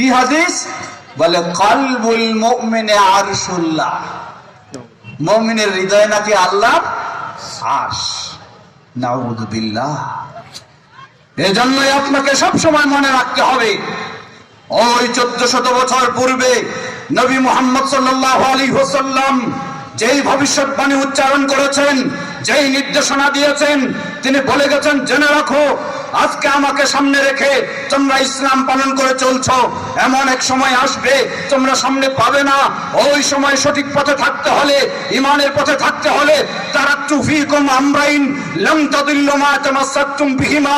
কি হাদিস? বলে, কলবুল মুমিনে আরশুল্লাহ। মুমিনের হৃদয় নাকি আল্লাহ আশ নাউযুবিল্লাহ এজন্যই আপনাকে সব সময় মনে রাখতে হবে, ওই চোদ্দ শত বছর পূর্বে নবী মোহাম্মদ সাল্লাহ আলী হোসাল্লাম যেই ভবিষ্যৎবাণী উচ্চারণ করেছেন, যেই নির্দেশনা দিয়েছেন, তিনি বলে গেছেন, জেনে রাখো আজকে আমাকে সামনে রেখে তোমরা ইসলাম পালন করে চলছো। এমন এক সময় আসবে, তোমরা সামনে পাবে না। ওই সময় সঠিক পথে থাকতে হলে, ইমানের পথে থাকতে হলে, তারা তুফিকুম আমরাইন বিহিমা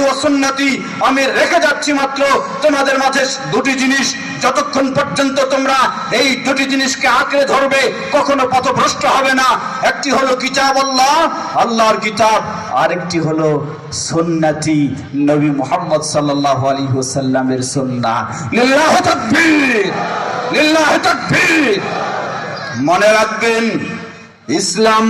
ওয়া সুন্নতি। আমি রেখে যাচ্ছি মাত্র তোমাদের মাঝে দুটি জিনিস। যতক্ষণ পর্যন্ত তোমরা এই দুটি জিনিসকে আঁকড়ে ধরবে, কখনো পথভ্রষ্ট হবে না। একটি হলো কিতাব আল্লাহ আল্লাহর কিতাব, আরেকটি হলো সুন্নতি নবী মোহাম্মদ সাল্লাহ আলী লিল্লাহি তাকবীর! মনে রাখবেন ইসলাম